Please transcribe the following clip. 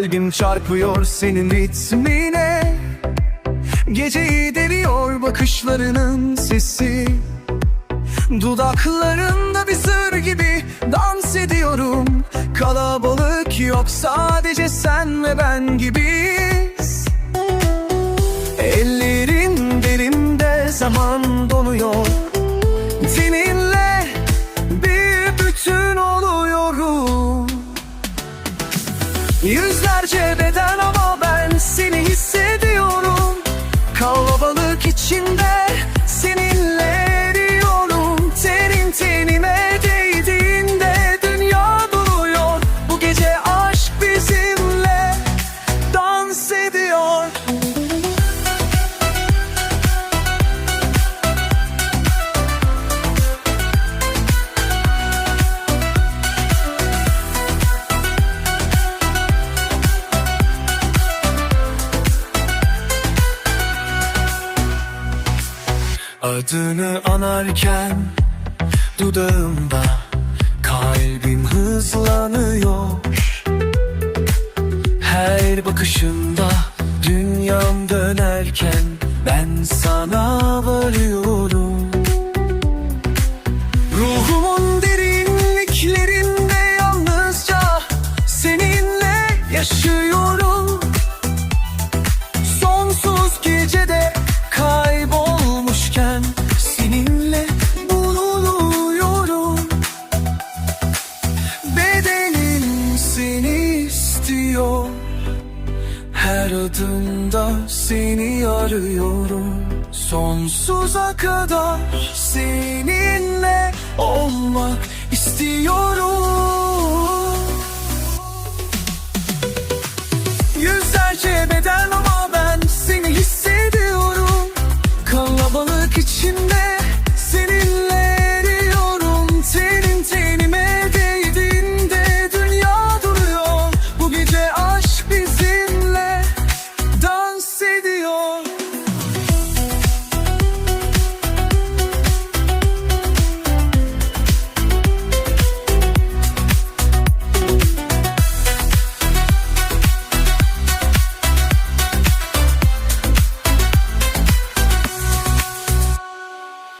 Kalbim çarpıyor senin ritmine. Geceyi deliyor bakışlarının sesi. Dudaklarında bir sır gibi dans ediyorum. Kalabalık yok sadece sen ve ben gibiyiz. Ellerin belimde zaman donuyor. Seninle Yüzlerce beden Adını anarken dudağımda kalbim hızlanıyor. Her bakışında dünyam dönerken ben sana varıyorum. Ruhumun derinliklerinde yalnızca seninle yaşıyorum Her adımda seni arıyorum. Sonsuza kadar seninle olmak istiyorum